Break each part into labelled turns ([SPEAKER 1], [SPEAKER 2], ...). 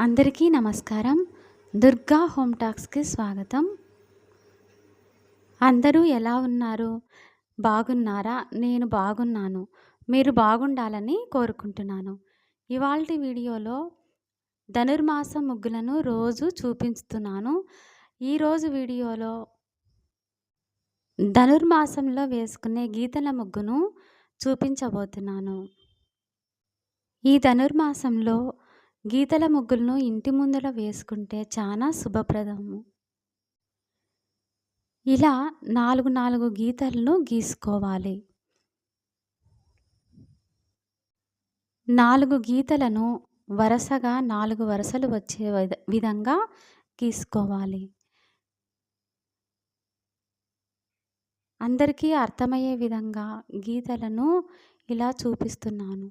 [SPEAKER 1] అందరికీ నమస్కారం. దుర్గా హోమ్ టాక్స్కి స్వాగతం. అందరూ ఎలా ఉన్నారు? బాగున్నారా? నేను బాగున్నాను. మీరు బాగుండాలని కోరుకుంటున్నాను. ఇవాళ వీడియోలో ధనుర్మాసం ముగ్గులను రోజు చూపిస్తున్నాను. ఈరోజు వీడియోలో ధనుర్మాసంలో వేసుకునే గీతల ముగ్గును చూపించబోతున్నాను. ఈ ధనుర్మాసంలో గీతల ముగ్గులను ఇంటి ముందర వేసుకుంటే చాలా శుభప్రదము. ఇలా నాలుగు నాలుగు గీతలను గీసుకోవాలి. నాలుగు గీతలను వరుసగా నాలుగు వరుసలు వచ్చే విధంగా గీసుకోవాలి. అందరికీ అర్థమయ్యే విధంగా గీతలను ఇలా చూపిస్తున్నాను.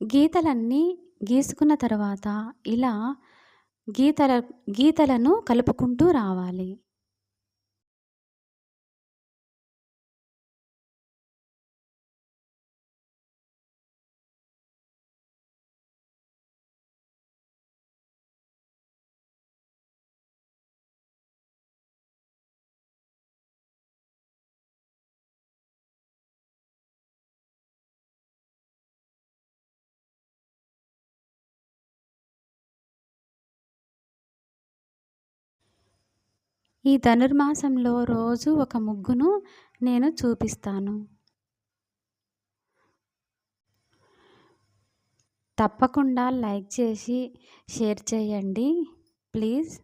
[SPEAKER 1] గీతలన్నీ గీసుకున్న తర్వాత ఇలా గీతల గీతలను కలుపుకుంటూ రావాలి. ఈ ధనుర్మాసంలో రోజు ఒక ముగ్గును నేను చూపిస్తాను. తప్పకుండా లైక్ చేసి షేర్ చేయండి. ప్లీజ్.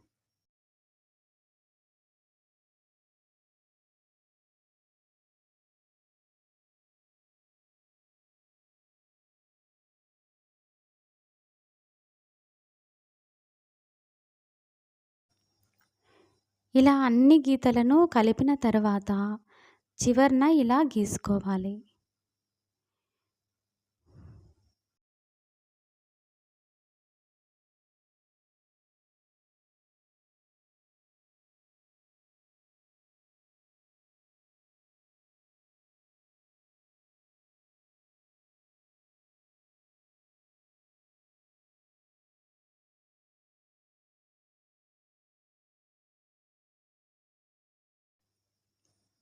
[SPEAKER 1] ఇలా అన్ని గీతలను కలిపిన తర్వాత చివరన ఇలా గీసుకోవాలి.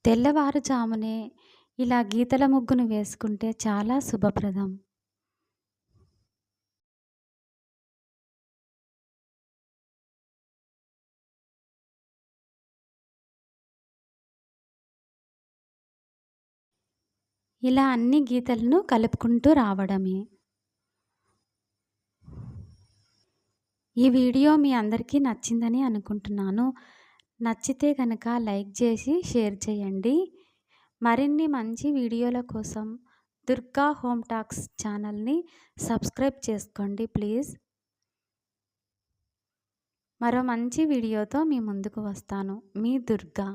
[SPEAKER 1] తెల్లవారుజామునే ఇలా గీతల ముగ్గును వేసుకుంటే చాలా శుభప్రదం. ఇలా అన్ని గీతలను కలుపుకుంటూ రావడమే. ఈ వీడియో మీ అందరికీ నచ్చిందని అనుకుంటున్నాను. నచ్చితే కనుక లైక్ చేసి షేర్ చేయండి. మరిన్ని మంచి వీడియోల కోసం దుర్గా హోమ్ టాక్స్ ఛానల్ని సబ్స్క్రైబ్ చేసుకోండి ప్లీజ్. మరో మంచి వీడియోతో మీ ముందుకు వస్తాను. మీ దుర్గా.